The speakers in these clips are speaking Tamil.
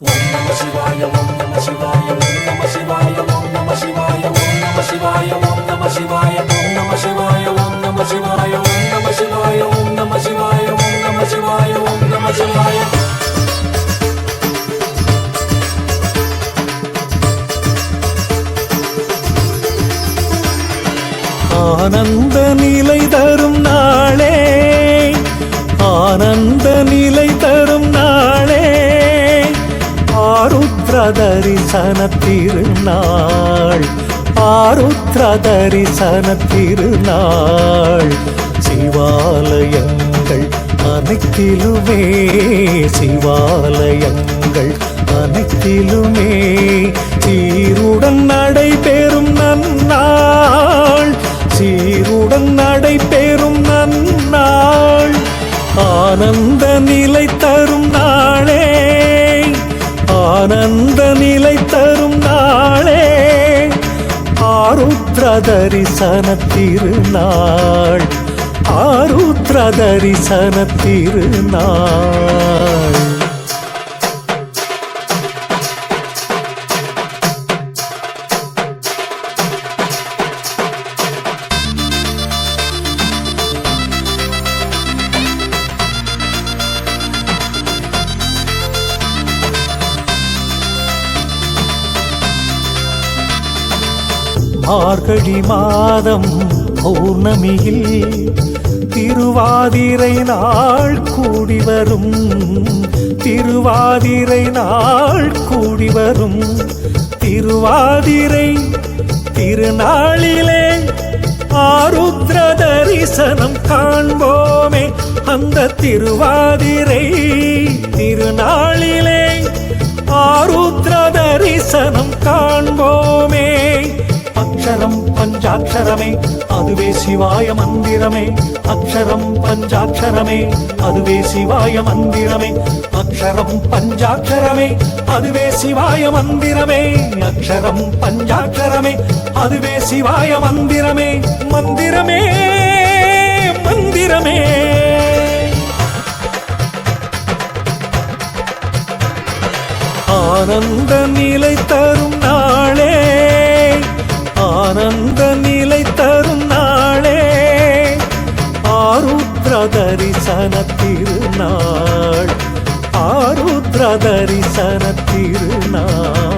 ஓம் நம சிவாய ஓம் நம சிவாய ஓம் நம சிவாய ஓம் நம சிவாய ஓம் நம சிவாய ஓம் நம சிவாய ஓம் நம சிவாய ஓம் நம சிவாய ஓம் நம சிவாய ஓம் நம சிவாய ஓம் நம சிவாய ஓம் நம சிவாய ஆனந்த நிலை தரும் நாளே ஆனந்த நிலை தரிசன திருநாள் ஆருத்ர தரிசன திருநாள் சிவாலயங்கள் அனைத்திலுமே சிவாலயங்கள் அனைத்திலுமே சீருடன் நடைபெறும் நன்னாள். சீருடன் நடைபெறும் நன்னாள். ஆனந்த நிலை தரும் நாளே ஆனந்த நிலை தரும் நாளே. ஆருத்ர தரிசன திருநாள் ஆருத்ர தரிசன திருநாள் மார்கழி மாதம் பௌர்ணமியில் திருவாதிரை நாள் கூடி வரும். திருவாதிரை நாள் கூடி வரும். திருவாதிரை திருநாளிலே ஆருத்ர தரிசனம் காண்போமே. அந்த திருவாதிரை திருநாளிலே ஆருத்ர தரிசனம் காண்போமே. அக்ஷரம் பஞ்சாட்சரமே. அதுவே சிவாய மந்திரமே. அக்ஷரம் பஞ்சாட்சரமே. அதுவே சிவாய மந்திரமே. அக்ஷரம் பஞ்சாட்சரமே. அதுவே சிவாய மந்திரமே. அக்ஷரம் பஞ்சாட்சரமே. அதுவே சிவாய மந்திரமே. மந்திரமே மந்திரமே. ஆனந்த நிலை தரும் திருநாள். ஆருத்ர தரிசன திருநாள்.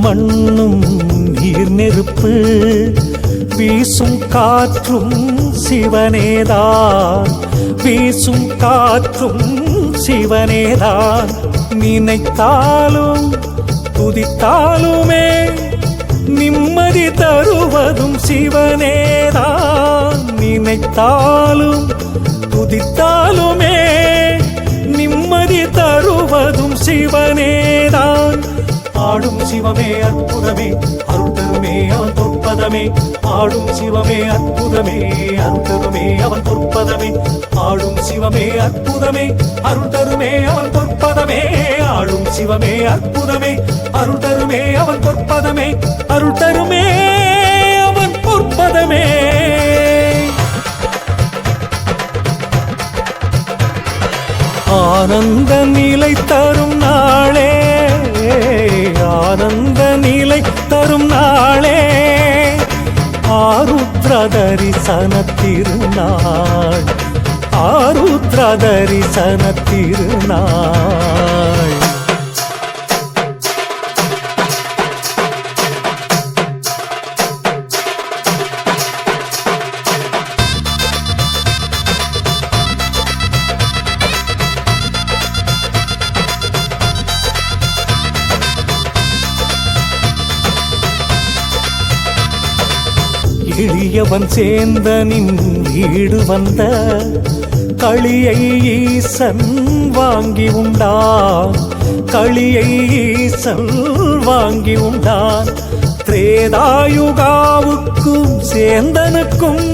மண்ணும் நீர் நெருப்பு வீசும் காற்றும் சிவனேதான். வீசும் காற்றும் சிவனேதான். நினைத்தாலும் துதித்தாலுமே நிம்மதி தருவதும் சிவனேதான். நினைத்தாலும் துதித்தாலுமே நிம்மதி தருவதும் சிவனேதான். ஆடும் சிவமே அற்புதமே. அருள் தருமே அவன் தொற்பதமே ஆடும் சிவமே அற்புதமே. அருள் தருமே அவன் தொற்பதமே ஆடும் சிவமே அற்புதமே. அருள் தருமே அவன் தொற்பதமே ஆடும் சிவமே அற்புதமே. அருள் தருமே அவன் தொற்பதமே அருள் தருமே அவன் பொற்பதமே. ஆனந்த நிலை தரும் நாளே ஆனந்த நிலை தரும் நாளே. ஆருத்ர தரிசன திருநாள் ஆருத்ர தரிசன திருநாள் எளியவன் சேந்தனின் வீடு வந்த களியை ஈசன் வாங்கி உண்டான் களியை ஈசன் வாங்கி உண்டான் திரேதாயுகாவுக்கும் சேந்தனுக்கும்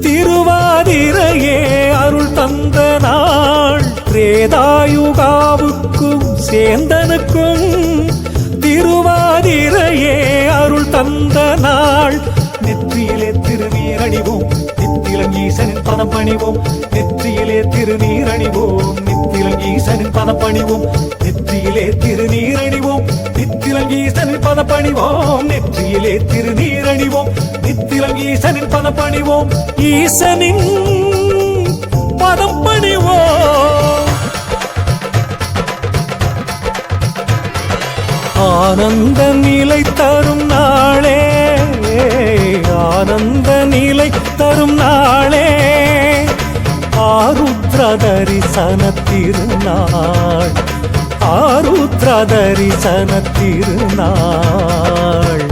திருவாதிரையே அருள் தந்த நாள். திரேதாயுகாவுக்கும் சேந்தனுக்கும் திருவாதிரையே அருள் தந்த நாள். திருநீரணிவோம் நித்திலம் ஈசனின் பதம் பணிவோம் நெற்றியிலே திருநீரணிவோம் நித்திலம் ஈசனின் பதம் பணிவோம் நெற்றியிலே திருநீரணிவோம் நித்திலம் ஈசனின் பதம் பணிவோம் நெற்றியிலே திருநீரணிவோம் நித்திலம் ஈசனின் பதம் பணிவோம் ஈசனின் பதம் பணிவோம் ஆனந்த நிலை தரும் நாளே ஆருத்ரதரிசன திருநாள் ஆருத்ரதரிசன திருநாள்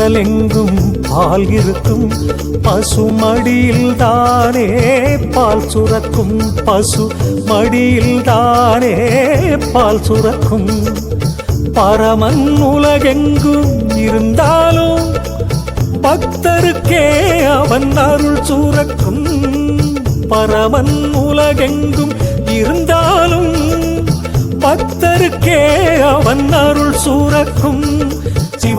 உடலெங்கும் பால் இருக்கும். பசு மடியில் தானே பால் சுரக்கும். பசு மடியில் தானே பால் சுரக்கும். பரமன் உலகெங்கும் இருந்தாலும் பக்தருக்கே அவன் அருள் சுரக்கும். பரமன் உலகெங்கும் இருந்தாலும் பக்தருக்கே அவன் அருள் சூரக்கும்.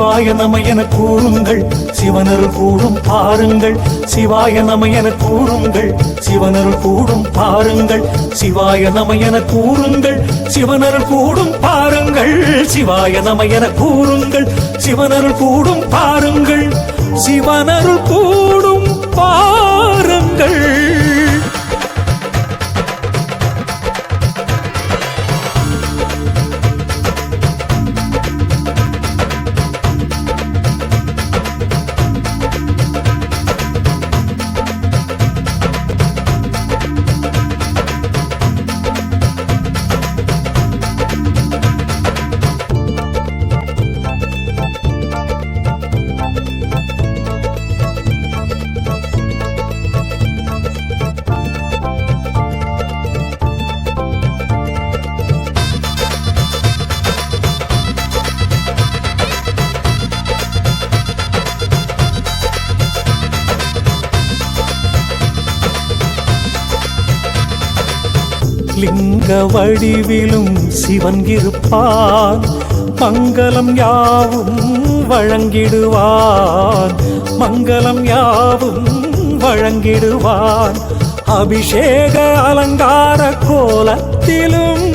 சிவாய நம என கூறுங்கள். சிவனர் கூடும் பாருங்கள். சிவாய நம என கூறுங்கள். சிவனர் கூடும் பாருங்கள். சிவாய நம என கூறுங்கள். சிவனர் கூடும் பாருங்கள். சிவாய நம என கூறுங்கள். சிவனர் கூடும் பாருங்கள். சிவனர் கூடும் பாருங்கள். லிங்க வடிவிலும் சிவன் இருப்பான். மங்களம் யாவும் வழங்கிடுவான். மங்களம் யாவும் வழங்கிடுவான். அபிஷேக அலங்கார கோலத்திலும்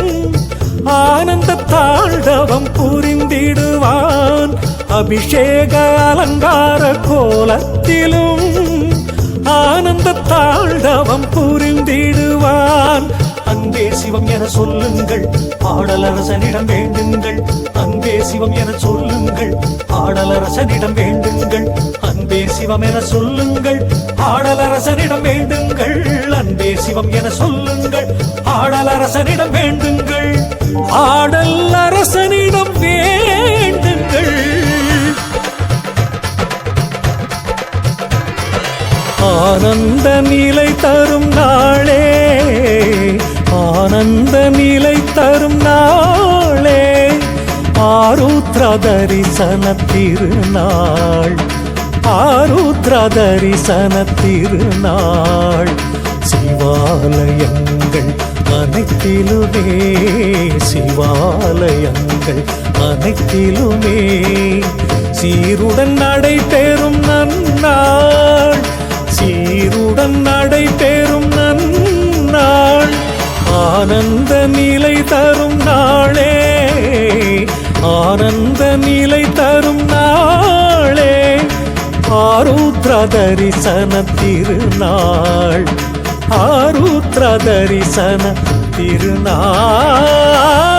ஆனந்த தாண்டவம் புரிந்திடுவான். அபிஷேக அலங்கார கோலத்திலும் ஆனந்த தாண்டவம் புரிந்திடுவான். அன்பே சிவம் என சொல்லுங்கள். பாடலரசனிடம் வேண்டுங்கள். அன்பே சிவம் என சொல்லுங்கள். பாடலரசனிடம் வேண்டுங்கள். அன்பே சிவம் என சொல்லுங்கள். பாடலரசனிடம் வேண்டுங்கள். அன்பே சிவம் என சொல்லுங்கள். பாடலரசனிடம் வேண்டுங்கள். பாடல் அரசனிடம் வேண்டுங்கள். ஆனந்த நிலை தரும் நாளே. ஆனந்த நிலை தரும் நாளே ஆருத்ர தரிசன திருநாள் ஆருத்ர தரிசன திருநாள் சிவாலயங்கள் அனைத்திலுமே சிவாலயங்கள் அனைத்திலுமே சீருடன் நடைபெறும் நன்னாள் சீருடன் நடைபெறும் ஆனந்த நிலை தரும் நாளே ஆனந்த நிலை தரும் நாளே. ஆருத்ர தரிசன திருநாள் ஆருத்ர தரிசன திருநாள்.